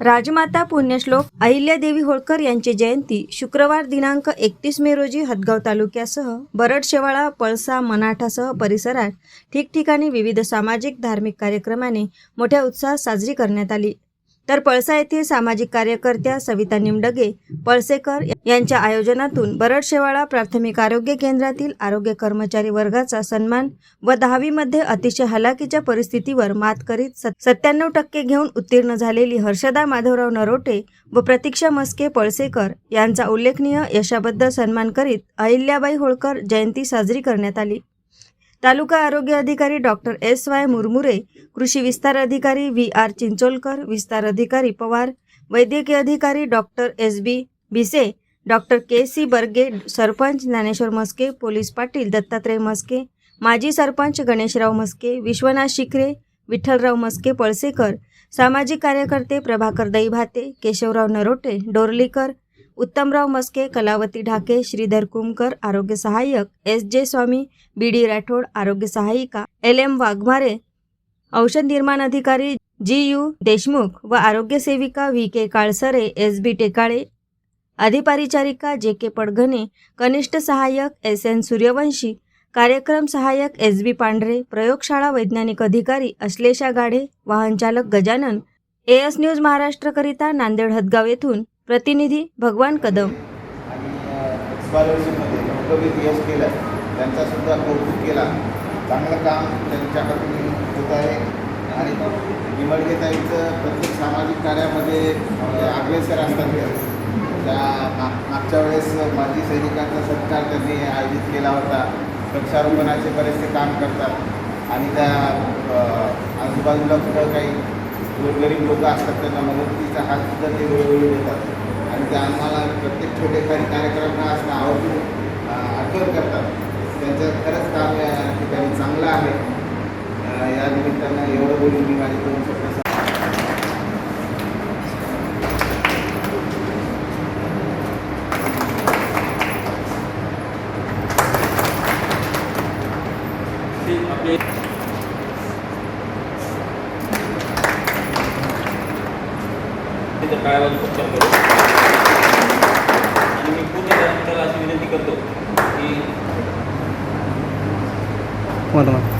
राजमाता पुण्यश्लोक अहिल्यादेवी होळकर यांची जयंती शुक्रवार दिनांक एकतीस मे रोजी हदगाव तालुक्यासह बरडशेवाळा पळसा मनाठासह परिसरात ठिकठिकाणी विविध सामाजिक धार्मिक कार्यक्रमाने मोठ्या उत्साहात साजरी करण्यात आली. तर पळसा येथील सामाजिक कार्यकर्त्या सविता निमडगे पळसेकर यांच्या आयोजनातून बरडशेवाळा प्राथमिक आरोग्य केंद्रातील आरोग्य कर्मचारी वर्गाचा सन्मान व दहावीमध्ये अतिशय हलाखीच्या परिस्थितीवर मात करीत सत्त्याण्णव टक्के घेऊन उत्तीर्ण झालेली हर्षदा माधवराव नरोटे व प्रतीक्षा मस्के पळसेकर यांचा उल्लेखनीय यशाबद्दल सन्मान करीत अहिल्याबाई होळकर जयंती साजरी करण्यात आली. तालुका आरोग्य अधिकारी डॉक्टर एस वाय मुरमुरे कृषी विस्तार अधिकारी व्ही आर चिंचोलकर विस्तार अधिकारी पवार वैद्यकीय अधिकारी doctor S B Bhise doctor K C Barge sarpanch Dnyaneshwar Maske police Patil Dattatray Maske माजी सरपंच गणेशराव मस्के विश्वनाथ शिखरे विठ्ठलराव मस्के पळसेकर सामाजिक कार्यकर्ते प्रभाकर दैभाते केशवराव नरोटे डोरलीकर उत्तमराव मस्के कलावती ढाके श्रीधर कुमकर आरोग्य सहाय्यक एस जे स्वामी बी डी राठोड आरोग्य सहायिका एल एम वाघमारे औषध निर्माण अधिकारी जी यू देशमुख व आरोग्य सेविका V K Kalsare S B Tekale अधिपरिचारिका J K पडघने कनिष्ठ सहाय्यक एस एन सूर्यवंशी कार्यक्रम सहाय्यक एस बी पांढरे प्रयोगशाळा वैज्ञानिक अधिकारी अश्लेषा गाढे वाहनचालक गजानन ए एस न्यूज महाराष्ट्रकरिता नांदेड हदगाव येथून प्रतिनिधी भगवान कदम. आणि स्कॉलरशिपमध्ये यश केलं त्यांचा सुद्धा कौतुक केला चांगलं काम त्यांच्याकडून होत आहे आणि निवडगेताईचं प्रत्येक सामाजिक कार्यामध्ये अग्रेसर असतात त्या मागच्या वेळेस माजी सैनिकांचा सत्कार त्यांनी आयोजित केला होता वृक्षारोपणाचे बरेचसे काम करतात आणि त्या आजूबाजूला कुठं काही गोरगरीब लोक असतात त्यांना मदतीचा हात सुद्धा ते वेळोवेळी देतात. आणि ते आम्हाला प्रत्येक छोटे काही कार्यक्रम असणं आवडून आठवण करतात. त्यांचं खरंच काम या ठिकाणी चांगलं आहे. या निमित्तानं एवढं बोलून मी माझी दोन शब्द काय वाजू शकतो 我的吗